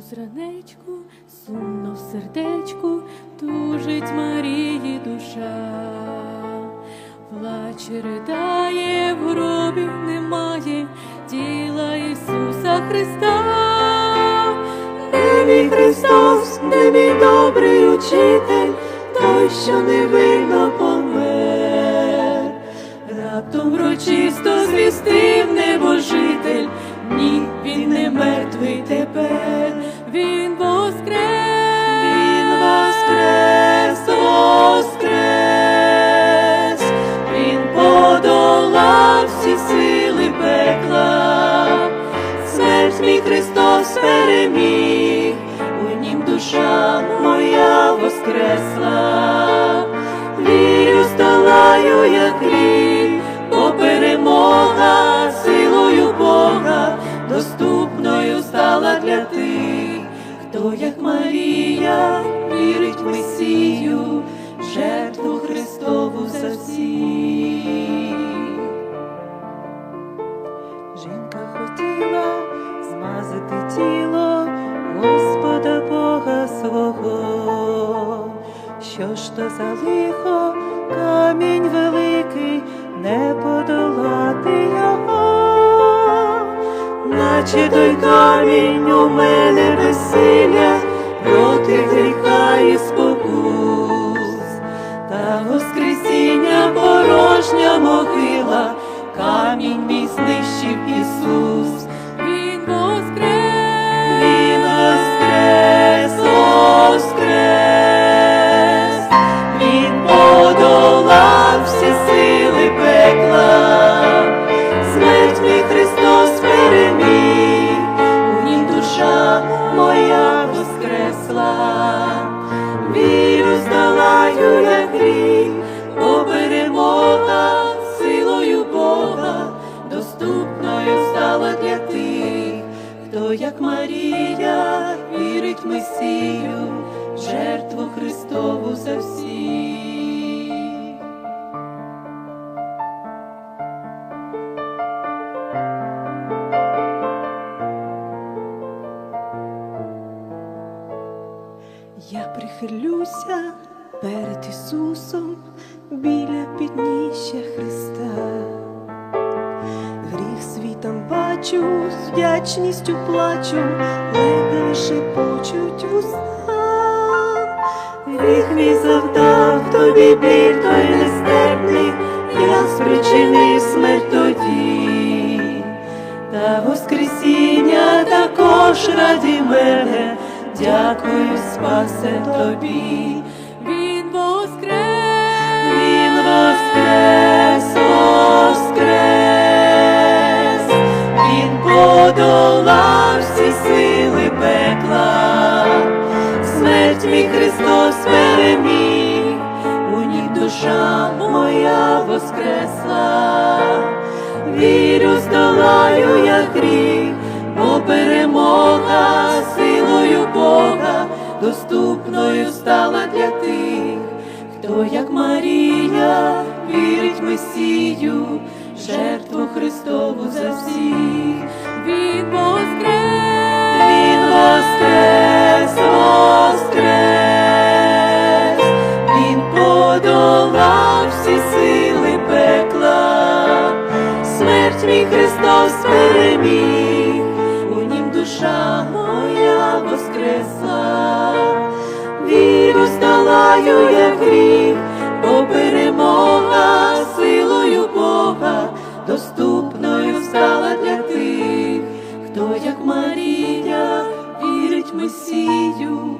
Зранечку, сумно в сердечку, тужить Марії душа, плаче, ридає, в гробі немає тіла Ісуса Христа, де мій Христос, де мій добрий учитель, той, що невинно помер, раптом врочисто звістив небожитель, ні, він не мертвий всі сили пекла, смерть Христос переміг, у нім душа моя воскресла, вірю, здолаю я гріх, бо перемога силою Бога доступною стала для тих, хто, як Марія, Жінка хотіла змазати тіло Господа Бога свого. Що ж то за лихо, камінь великий, не подолати його, наче той камінь у мене перемога силою Бога доступною стала для тих, хто, як Марія, вірить Месію, жертву Христову за всіх. Я прихилюся перед Ісусом біля підніжжя Христа. Гріх світом бачу, з вдячністю плачу, ледве шепочуть вуста. Гріх мій завдав тобі біль той нестерпний, я спричинив смерть тоді, та воскресіння також раді мене, дякую, спасе тобі. Воскресла, вірю, здолаю я гріх, бо перемога силою Бога доступною стала для тих, хто, як Марія, вірить Месію, жертву Христову душа моя воскресла, віру здолаю я гріх, бо перемога силою Бога доступною стала для тих, хто, як Марія, вірить Месію.